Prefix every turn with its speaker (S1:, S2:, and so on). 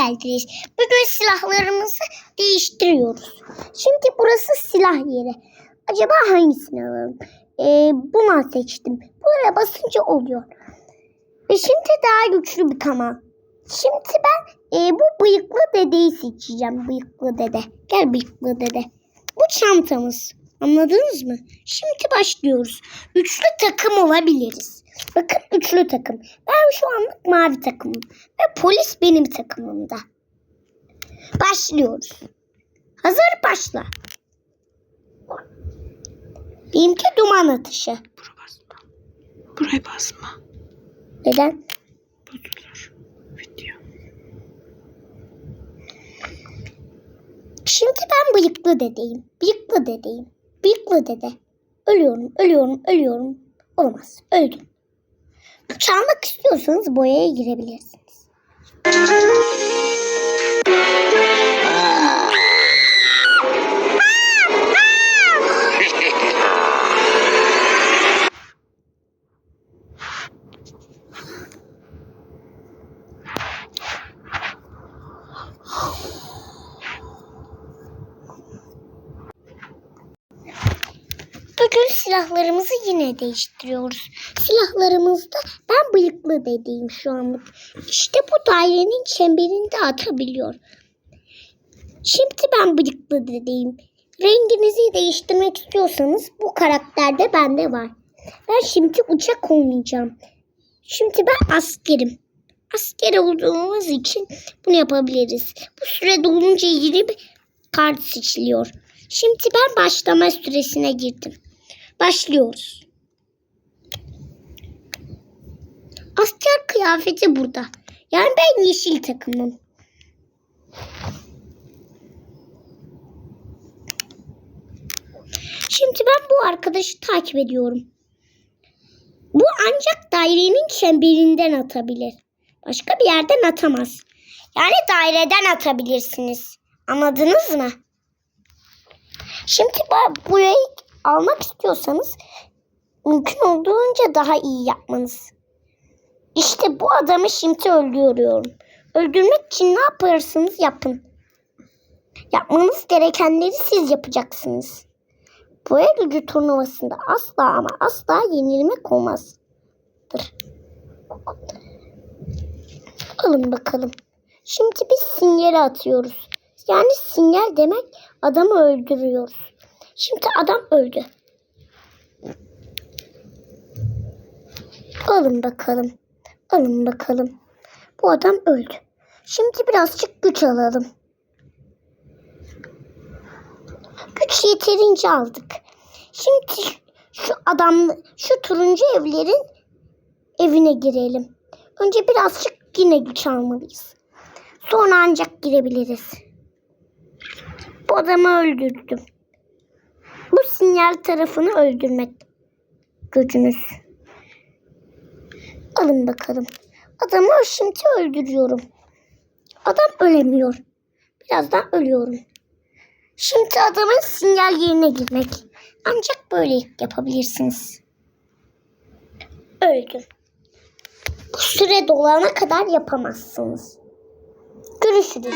S1: geldiniz. Bugün silahlarımızı değiştiriyoruz. Şimdi burası silah yeri. Acaba hangisini alalım? Ee, bunu seçtim. Buraya basınca oluyor. Ve şimdi daha güçlü bir kaman. Şimdi ben e, bu bıyıklı dedeyi seçeceğim. Bıyıklı dede. Gel bıyıklı dede. Bu çantamız. Anladınız mı? Şimdi başlıyoruz. Üçlü takım olabiliriz. Bakın üçlü takım. Ben şu anlık mavi takımım. Ve polis benim takımımda. Başlıyoruz. Hazır başla. Benimki duman atışı.
S2: Buraya basma. Buraya basma.
S1: Neden?
S2: Bozulur. Video.
S1: Şimdi ben bıyıklı dedeyim. Bıyıklı dedeyim. Bıyıklı dede. Ölüyorum, ölüyorum, ölüyorum. Olmaz, öldüm. Çalmak istiyorsanız boyaya girebilirsiniz. Bugün silahlarımızı yine değiştiriyoruz. Silahlarımızda ben bıyıklı dediğim şu anlık. İşte bu dairenin çemberinde atabiliyor. Şimdi ben bıyıklı dediğim. Renginizi değiştirmek istiyorsanız bu karakterde bende var. Ben şimdi uçak olmayacağım. Şimdi ben askerim. Asker olduğumuz için bunu yapabiliriz. Bu süre dolunca bir kart seçiliyor. Şimdi ben başlama süresine girdim. Başlıyoruz. Asker kıyafeti burada. Yani ben yeşil takımım. Şimdi ben bu arkadaşı takip ediyorum. Bu ancak dairenin çemberinden atabilir. Başka bir yerden atamaz. Yani daireden atabilirsiniz. Anladınız mı? Şimdi bu- burayı almak istiyorsanız mümkün olduğunca daha iyi yapmanız. İşte bu adamı şimdi öldürüyorum. Öldürmek için ne yaparsınız yapın. Yapmanız gerekenleri siz yapacaksınız. Bu el gücü turnuvasında asla ama asla yenilmek olmazdır. Alın bakalım. Şimdi biz sinyali atıyoruz. Yani sinyal demek adamı öldürüyoruz. Şimdi adam öldü. Alın bakalım. Alın bakalım. Bu adam öldü. Şimdi birazcık güç alalım. Güç yeterince aldık. Şimdi şu adam, şu turuncu evlerin evine girelim. Önce birazcık yine güç almalıyız. Sonra ancak girebiliriz. Bu adamı öldürdüm. Bu sinyal tarafını öldürmek gücünüz. Alın bakalım. Adamı şimdi öldürüyorum. Adam ölemiyor. Birazdan ölüyorum. Şimdi adamın sinyal yerine girmek. Ancak böyle yapabilirsiniz. Öldüm. Bu süre dolana kadar yapamazsınız. Görüşürüz.